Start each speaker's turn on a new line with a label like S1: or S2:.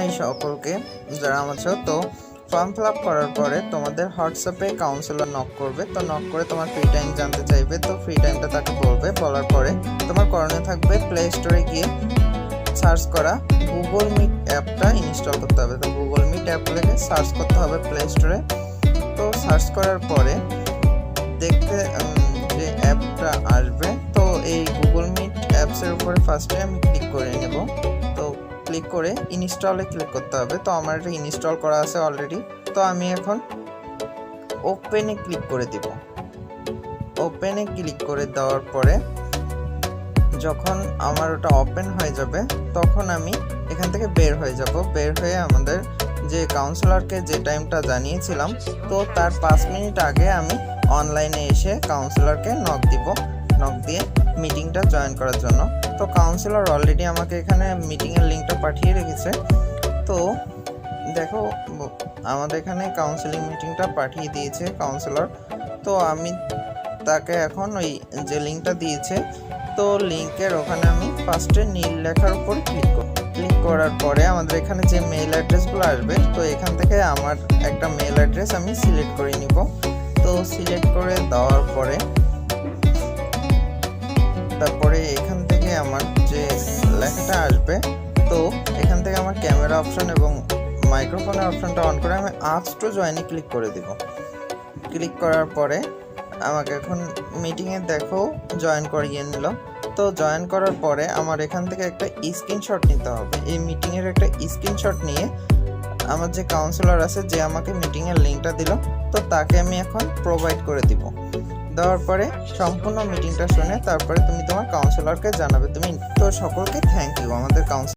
S1: জানাই সকলকে যারা আমার তো ফর্ম ফিল আপ করার পরে তোমাদের হোয়াটসঅ্যাপে কাউন্সিলর নক করবে। তো নক করে তোমার ফ্রি টাইম জানতে চাইবে। তো ফ্রি টাইমটা তাকে বলবে। বলার পরে তোমার করণীয় থাকবে প্লে স্টোরে গিয়ে সার্চ করা গুগল মিট অ্যাপটা ইনস্টল করতে হবে। তো গুগল মিট অ্যাপ লিখে সার্চ করতে হবে প্লে স্টোরে তো সার্চ করার পরে দেখতে যে অ্যাপটা আসবে, তো এই গুগল মিট অ্যাপসের উপরে ফার্স্টে আমি ক্লিক করে নেব। ক্লিক করে ইনস্টলে ক্লিক করতে হবে। তো আমার এটা ইনস্টল করা আছে অলরেডি তো আমি এখন ওপেনে ক্লিক করে দিব। ওপেনে ক্লিক করে দেওয়ার পরে যখন আমার ওটা ওপেন হয়ে যাবে, তখন আমি এখান থেকে বের হয়ে যাব। বের হয়ে আমাদের যে কাউন্সিলরকে যে টাইমটা জানিয়েছিলাম, তো তার পাঁচ মিনিট আগে আমি অনলাইনে এসে কাউন্সিলরকে নক দিব। নক দিয়ে মিটিংটা জয়েন করার জন্য। তো কাউন্সিলর অলরেডি আমাকে এখানে মিটিংয়ের লিঙ্কটা পাঠিয়ে রেখেছে। তো দেখো, আমাদের এখানে কাউন্সিলিং মিটিংটা পাঠিয়ে দিয়েছে কাউন্সিলর তো আমি তাকে এখন ওই যে লিঙ্কটা দিয়েছে, তো লিঙ্কের ওখানে আমি ফার্স্টে নীল লেখার উপর ক্লিক করব ক্লিক করার পরে আমাদের এখানে যে মেইল অ্যাড্রেসগুলো আসবে, তো এখান থেকে আমার একটা মেইল অ্যাড্রেস আমি সিলেক্ট করে নিব। তো সিলেক্ট করে দেওয়ার তারপরে এখান থেকে আমার যে লেখাটা আসবে, তো এখান থেকে আমার ক্যামেরা অপশন এবং মাইক্রোফোনের অপশনটা অন করে আমি আর্টস টু জয়েনে ক্লিক করে দিব। ক্লিক করার পরে আমাকে এখন মিটিংয়ে দেখো জয়েন করিয়ে নিল। তো জয়েন করার পরে আমার এখান থেকে একটা স্ক্রিনশট নিতে হবে। এই মিটিংয়ের একটা স্ক্রিনশট নিয়ে আমার যে কাউন্সিলর আছে, যে আমাকে মিটিংয়ের লিঙ্কটা দিল, তো তাকে আমি এখন প্রোভাইড করে দিব। দেওয়ার পরে সম্পূর্ণ মিটিংটা শুনে তারপরে তুমি তোমার কাউন্সিলরকে জানাবে। তুমি তো সকলকে থ্যাংক ইউ আমাদের কাউন্সিলর